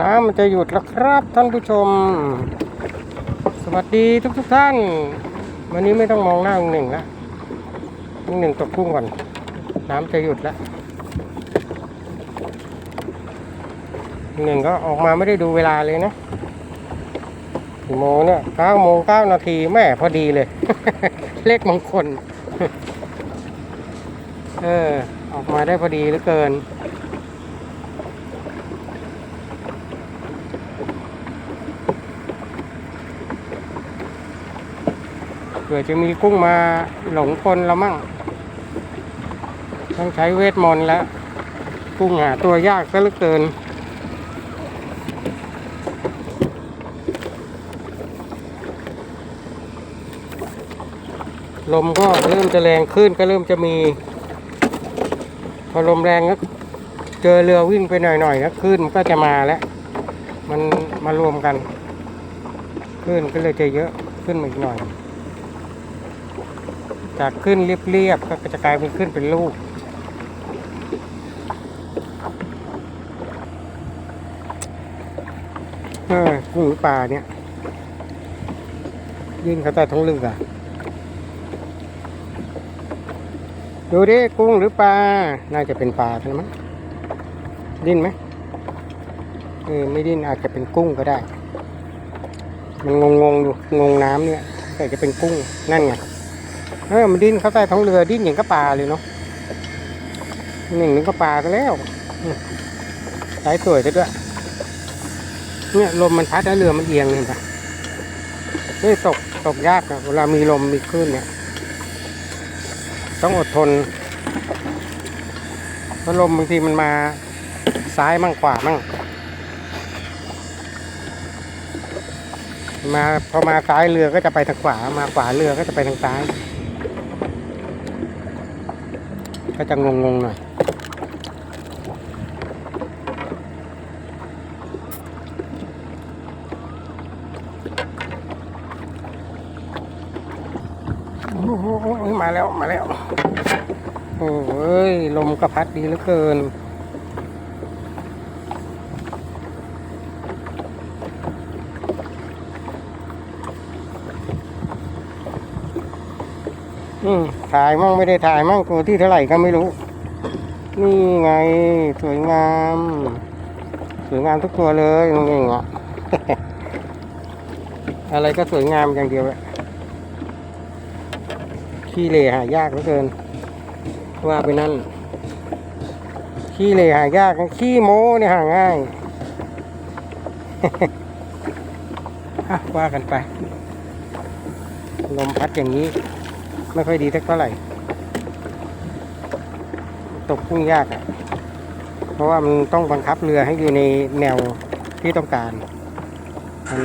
น้ำมันจะหยุดแล้วครับท่านผู้ชม สวัสดีทุกทุกท่าน วันนี้ไม่ต้องมองหน้าลุงหนึ่งแล้วลุงหนึ่งตกกุ้งก่อน น้ำจะหยุดแล้วหนึ่งก็ออกมาไม่ได้ดูเวลาเลยนะกี่โมงเนี่ยเก้าโมงเก้านาทีแม่พอดีเลย เลขมงคล เออ ออกมาได้พอดีเหลือเกิน ผื่อจะมีกุ้งมาหลงกลเรามั่ง ต้องใช้เวทมนต์แล้ว กุ้งหาตัวยากซะเหลือเกิน ลมก็เริ่มจะแรงขึ้นก็เริ่มจะมี พอลมแรงก็เจอเรือวิ่งไปหน่อยๆก็ขึ้นมันก็จะมาแล้ว มันมารวมกัน ขึ้นก็เลยจะเยอะขึ้นมาอีกหน่อย จากขึ้นเรียบๆก็จะกลายเป็นขึ้นเป็นลูก เออกุ้งหรือปลาเนี่ย ยื่นเขาใต้ท้องเรือดูดิกุ้งหรือปลา น่าจะเป็นปลาใช่ไหมดิ้นไหมเออไม่ดิ้นอาจจะเป็นกุ้งก็ได้ มันงงงๆอยู่งงน้ำเนี่ยแต่จะเป็นกุ้งนั่นไง เออมันดิ้นเข้าใต้ท้องเรือดิ้นอย่างก็ปลาเลยเนาะหนึ่งนึงก็ปลาก็แล้วสายสวยซะด้วยเนี่ยลมมันพัดแล้วเรือมันเอียงเห็นปะเฮ้ยตกตกยากอะเวลามีลมมีคลื่นเนี่ย ต้องอดทนเพราะลมบางทีมันมาซ้ายมั่งขวามั่งมาพอมาซ้ายเรือก็จะไปทางขวา มาขวาเรือก็จะไปทางซ้าย ก็จะงงๆหน่อยโอ้โหมาแล้วมาแล้ว โอ้ยลมกระพัดดีเหลือเกิน อืมถ่ายมั่งไม่ได้ถ่ายมั่งตัวที่เท่าไหร่ก็ไม่รู้ นี่ไง สวยงาม สวยงามทุกตัวเลยตรงนี้อะอะไรก็สวยงามอย่างเดียวแหละขี้เหร่หายากเหลือเกิน ว่าไปนั่น ขี้เหร่หายากขี้โม้เนี่ยหาง่ายว่ากันไป ลมพัดอย่างนี้ ไม่ค่อยดีเท่าไหร่ ตกกุ้งยากอะ่ะ เพราะว่ามันต้องบังคับเรือให้อยู่ในแนวที่ต้องการ มัน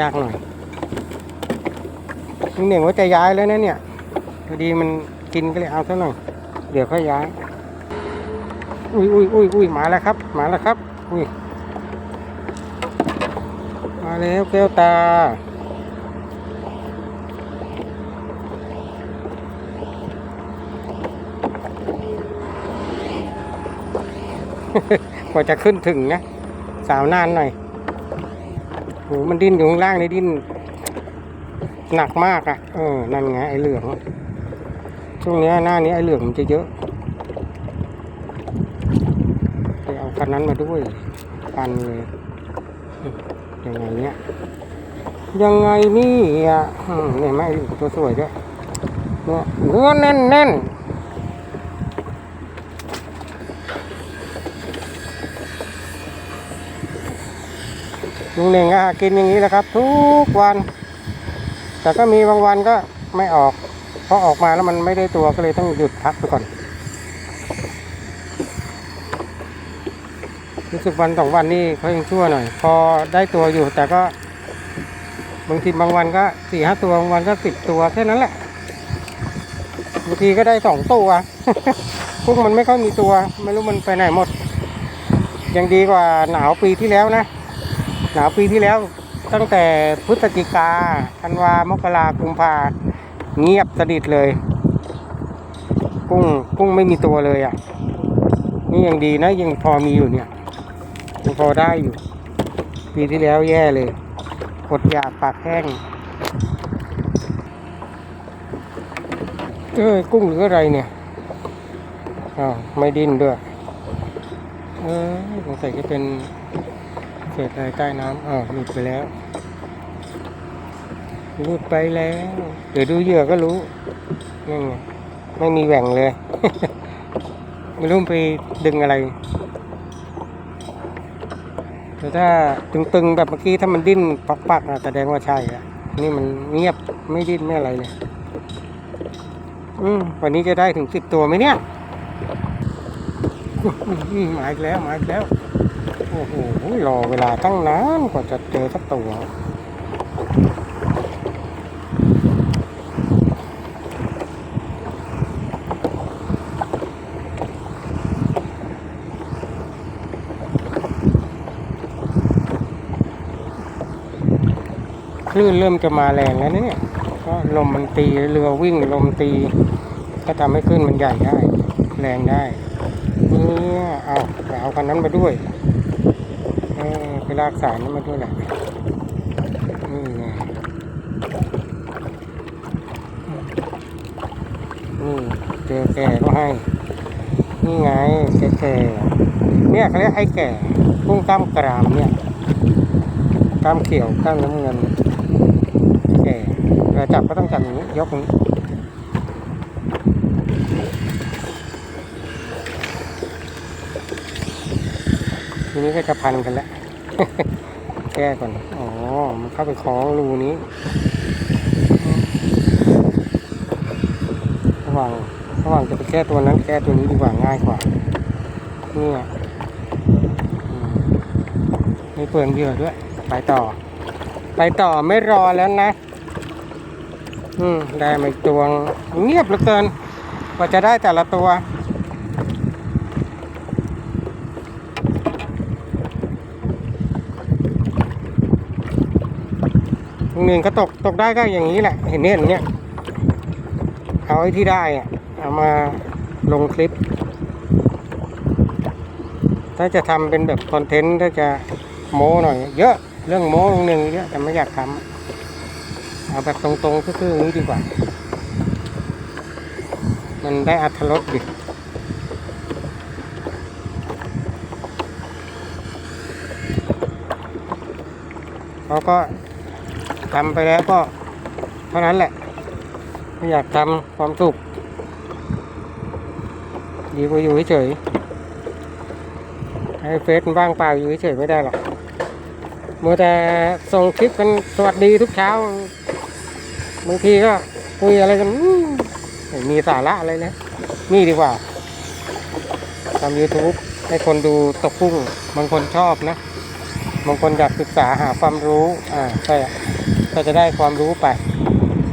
ยากหน่อยลุงเหน่งว่าจะย้ายแล้วนะเนี่ยพอดีมันกินก็เลยเอาซะหน่อย เดี๋ยวค่อยย้าย อุ้ยอุ้ยอุ้ยอุ้ยมาแล้วครับมาแล้วครับ อุ้ยมาแล้วแก้วตา กว่าจะขึ้นถึงนะ สาวนานหน่อยโหมันดิ้นอยู่ข้างล่างนี่ดิ้น หนักมากอะ่ะ เออ นั่นไงไอ้เหลือง ช่วงเนี้ยหน้านี้ไอ้เหลืองมันจะเยอะไปเอาคันนั้นมาด้วยปันเลยยังไงเนี้ยยังไงนี่อะเนี่ยแม่ไอ้เหลืองตัวสวยด้วยเนี่ยเนื้อแน่นแน่น ลุงเน่งก็หากินอย่างนี้แหละครับ ทุกวัน แต่ก็มีบางวันก็ไม่ออก เพราะออกมาแล้วมันไม่ได้ตัวก็เลยต้องหยุดพักไปก่อนรู้สึกวันสองวันนี่เขายังชั่วหน่อย พอได้ตัวอยู่แต่ก็ บางทีบางวันก็สี่ห้าตัวบางวันก็สิบตัวแค่นั้นแหละบางทีก็ได้สองตัวพวกมันไม่ค่อยมีตัว ไม่รู้มันไปไหนหมด ยังดีกว่าหนาวปีที่แล้วนะ หนาวปีที่แล้วตั้งแต่พฤศจิกาธันวามกรากุมภาเงียบสนิทเลย กุ้งกุ้งไม่มีตัวเลยอะ นี่ยังดีนะ ยังพอมีอยู่เนี่ยยังพอได้อยู่ ปีที่แล้วแย่เลยอดอยากปากแห้งเอ้ยกุ้งหรืออะไรเนี่ยอ้าวไม่ดิ้นด้วย เออสงสัยจะเป็น เศษอะไรใต้น้ำอ้าวหลุดไปแล้ว หลุดไปแล้ว เดี๋ยวดูเหยื่อก็รู้นี่ไงไม่มีแหว่งเลย ไม่รู้ไปดึงอะไร แต่ถ้าตึงๆแบบเมื่อกี้ถ้ามันดิ้นปักๆนะแสดงว่าใช่อะนี่มันเงียบไม่ดิ้นไม่อะไรเลย อืมวันนี้จะได้ถึงสิบตัวไหมเนี่ยอืมมาอีกแล้ว มาอีกแล้ว โอ้โหรอเวลาตั้งนานกว่าจะเจอสักตัวคลื่นเริ่มจะมาแรงแล้วเนี่ย ก็ลมมันตีเรือวิ่งลมตี ก็ทำให้คลื่นมันใหญ่ได้ แรงได้เนี่ยเอาไปเอาคันนั้นมาด้วย ไปลากสายนั้นมาด้วยแหละนี่ไงนี่เจอแก่ก็ให้ นี่ไงแก่แก่เนี่ยเขาเรียกไอ้แก่กุ้งกล้ามกรามเนี่ยกล้ามเขียวกล้ามน้ำเงินแก่เวลาจับก็ต้องจับอย่างนี้ยกอย่างนี้ ทีนี้ก็จะพันกันแล้ว แก้ก่อน อ๋อ มันเข้าไปคล้องรูนี้ระหว่างระหว่างจะไปแก้ตัวนั้น แก้ตัวนี้ดีกว่าง่ายกว่า เนี่ยอืมไม่เปลืองเหยื่อด้วย ไปต่อ ไปต่อไม่รอแล้วนะ อืม ได้มาอีกตัวเงียบเหลือเกินกว่าจะได้แต่ละตัว หนึ่งก็ตกตกได้ก็อย่างนี้แหละ เห็นเนี่ยอย่างเนี้ยเอาไอ้ที่ได้เอามาลงคลิป ถ้าจะทำเป็นแบบคอนเทนต์ถ้าจะโม้หน่อย เยอะเรื่องโม้หนึ่งเยอะแต่ไม่อยากทำเอาแบบตรงๆซื่อๆอย่างนี้ดีกว่า มันได้อัธรสดิเขาก็ ทำไปแล้วก็เท่านั้นแหละไม่อยากทำความสุขดีกว่าอยู่เฉยให้เฟซมันว่างเปล่าอยู่เฉยไม่ได้หรอกมัวแต่ส่งคลิปกันสวัสดีทุกเช้าบางทีก็คุยอะไรกันมีสาระอะไรเลยนี่ดีกว่าทำ YouTube ให้คนดูตกกุ้งบางคนชอบนะ บางคนอยากศึกษาหาความรู้อ่าก็ก็จะได้ความรู้ไป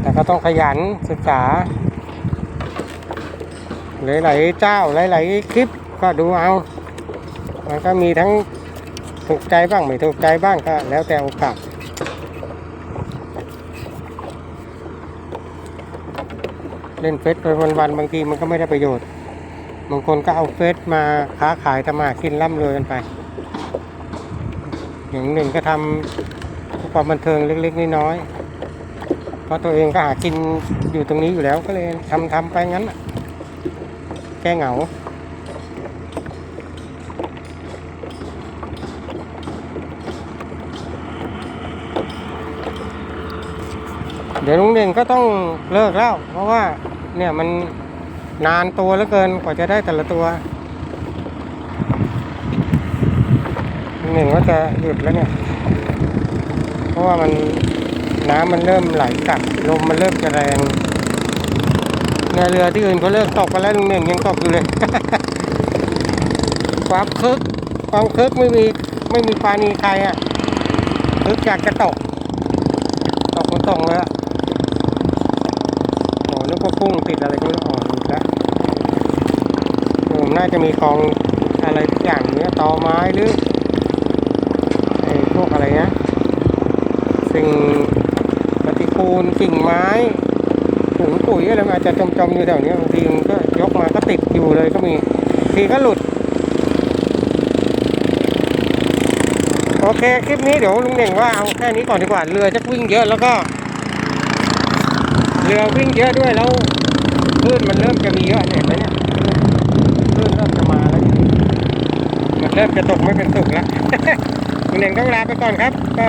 แต่ก็ต้องขยันศึกษา หลายๆเจ้าหลายๆคลิปก็ดูเอา มันก็มีทั้งถูกใจบ้างไม่ถูกใจบ้างก็แล้วแต่โอกาสเล่นเฟซไปวันๆบางทีมันก็ไม่ได้ประโยชน์ บางคนก็เอาเฟซมาค้าขายทำมาหากินร่ำรวยกันไป อย่างหนึ่งก็ทำความบันเทิงเล็กๆน้อยๆเพราะตัวเองก็หากินอยู่ตรงนี้อยู่แล้วก็เลยทำทำไปงั้นแก้เหงาเดี๋ยวลุงเด่นก็ต้องเลิกแล้ว เพราะว่าเนี่ยมันนานตัวเหลือเกินกว่าจะได้แต่ละตัว ลุงเด่นก็จะหยุดแล้วเนี่ย เพราะว่ามันน้ำมันเริ่มไหลกลับลมมันเริ่มจะแรงในเรือที่อื่นเขาเลิกตกไปแล้วลุงเด่นยังตกอยู่เลย ความคึกความคึกไม่มีไม่มีปานีใครอะคึกอยากจะตก ตกมันตรงเลยอะโอ้นึกว่ากุ้งติดอะไรก็ไม่รู้อ๋ออีกแล้วผมน่าจะมีกองอะไรทุกอย่างเนี้ยตอไม้หรือไอ้พวกอะไรนะ สิ่งปฏิกูลกิ่งไม้ถุงปุ๋ยอะไรมันอาจจะจมๆอยู่แถวนี้บางทีมันก็ยกมาก็ติดอยู่เลยก็มีทีก็หลุด โอเคคลิปนี้เดี๋ยวลุงเน่งว่าเอาแค่นี้ก่อนดีกว่าเรือจะวิ่งเยอะแล้วก็เรือวิ่งเยอะด้วยแล้วคลื่นมันเริ่มจะมีเยอะเห็นไหมเนี่ยคลื่นเริ่มจะมาแล้ว มันเริ่มจะตกไม่เป็นสุขแล้วลุงเน่งต้องลาไปก่อนครับ ก็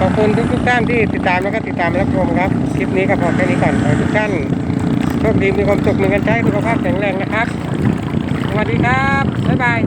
ขอบคุณทุกทุกๆท่านที่ติดตามแล้วก็ติดตามรับชมครับ คลิปนี้ก็พอแค่นี้ก่อนขอให้ทุกท่านโชคดีมีความสุขมีเงินใช้สุขภาพแข็งแรงนะครับ สวัสดีครับ บ๊ายบาย